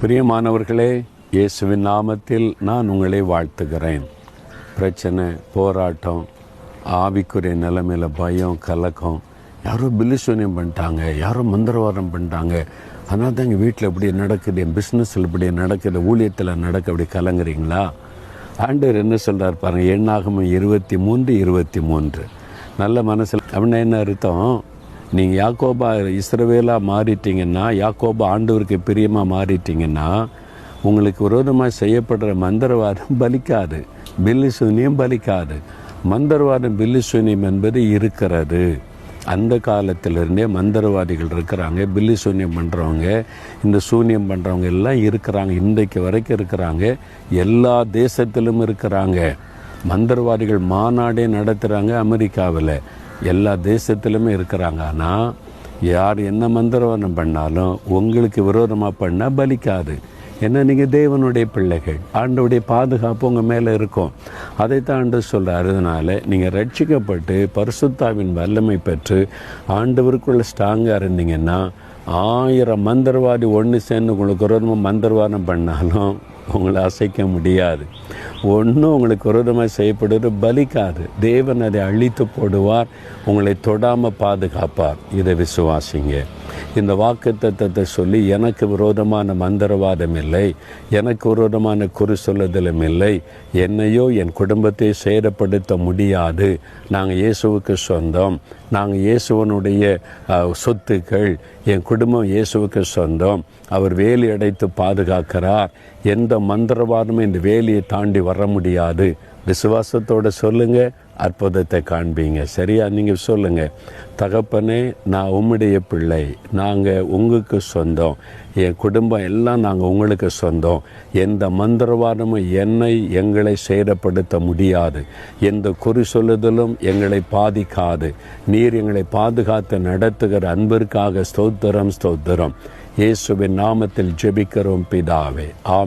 பிரியமானவர்களே இயேசுவின் நாமத்தில் நான் உங்களை வாழ்த்துகிறேன். பிரச்சனை போராட்டம் ஆவிக்குரிய நிலைமையில் பயம் கலக்கம் யாரோ பில்லிசூனியம் பண்ணிட்டாங்க யாரோ மந்திரவாதம் பண்ணிட்டாங்க. அதனால தான் எங்கள் வீட்டில் இப்படி நடக்குது என் பிஸ்னஸில் இப்படி நடக்குது ஊழியத்தில் நடக்க அப்படி கலங்குறீங்களா? ஆண்டவர் என்ன சொல்கிறார் பாருங்கள் எண்ணாகமம் இருபத்தி மூன்று இருபத்தி மூன்று. நல்ல மனசில் அப்படின்னா என்ன அர்த்தம்? நீங்கள் யாக்கோபா இஸ்ரவேலாக மாறிட்டீங்கன்னா யாக்கோபா ஆண்டவருக்கு பிரியமாக மாறிட்டீங்கன்னா உங்களுக்கு விரோதமாக செய்யப்படுற மந்திரவாதம் பலிக்காது. பில்லி சூனியம் பலிக்காது. மந்திரவாதம் பில்லி சூனியம் என்பது இருக்கிறது. அந்த காலத்திலிருந்தே மந்திரவாதிகள் இருக்கிறாங்க பில்லி சூன்யம் பண்ணுறவங்க இந்த சூன்யம் பண்ணுறவங்க எல்லாம் இருக்கிறாங்க இன்றைக்கு வரைக்கும் இருக்கிறாங்க எல்லா தேசத்திலும் இருக்கிறாங்க. மந்திரவாதிகள் மாநாடே நடத்துகிறாங்க அமெரிக்காவில். எல்லா தேசத்திலுமே இருக்கிறாங்க. ஆனால் யார் என்ன மந்திரவாதம் பண்ணாலும் உங்களுக்கு விரோதமாக பண்ணால் பலிக்காது. ஏன்னா நீங்கள் தேவனுடைய பிள்ளைகள். ஆண்டவுடைய பாதுகாப்பு உங்கள் மேலே இருக்கும். அதைத்தான் ஆண்டு சொல்கிறார் அதனால் நீங்கள் ரட்சிக்கப்பட்டு பரிசுத்தாவின் வல்லமை பெற்று ஆண்டவருக்குள்ள ஸ்ட்ராங்காக இருந்தீங்கன்னா ஆயிரம் மந்திரவாதி ஒன்று சேர்ந்து உங்களுக்கு விரோதமாக மந்திரவாதம் பண்ணாலும் உங்களை அசைக்க முடியாது. ஒன்றும் உங்களுக்கு விரோதமாக செய்யப்படுவது பலிக்காது. தேவன் அதை அழித்து போடுவார் உங்களை தொடாமல் பாதுகாப்பார். இதை விசுவாசிங்க. இந்த வாக்கு தத்தத்தை சொல்லி எனக்கு விரோதமான மந்திரவாதம் இல்லை எனக்கு விரோதமான குறி சொல்லுதலும் இல்லை என்னையோ என் குடும்பத்தை சேதப்படுத்த முடியாது. நாங்கள் இயேசுவுக்கு சொந்தம். நாங்கள் இயேசுவனுடைய சொத்துக்கள் என் குடும்பம் இயேசுவுக்கு சொந்தம். அவர் வேலி அடைத்து பாதுகாக்கிறார். எந்த மந்திரவாதமும் இந்த வேலியை தாண்டி வர முடியாது. விசுவாசத்தோடு சொல்லுங்க அற்புதத்தை காண்பீங்க. சரியா? நீங்கள் சொல்லுங்க. தகப்பனே நான் உம்முடைய பிள்ளை. நாங்கள் உங்களுக்கு சொந்தம். என் குடும்பம் எல்லாம் நாங்கள் உங்களுக்கு சொந்தம். எந்த மந்திரவாதமும் என்னை எங்களை சேதப்படுத்த முடியாது. எந்த குறி சொல்லுதலும் எங்களை பாதிக்காது. நீர் எங்களை பாதுகாத்து நடத்துகிற அன்பிற்காக ஸ்தோத்திரம் ஸ்தோத்திரம். இயேசுவின் நாமத்தில் ஜெபிக்கிறோம் பிதாவே. ஆம்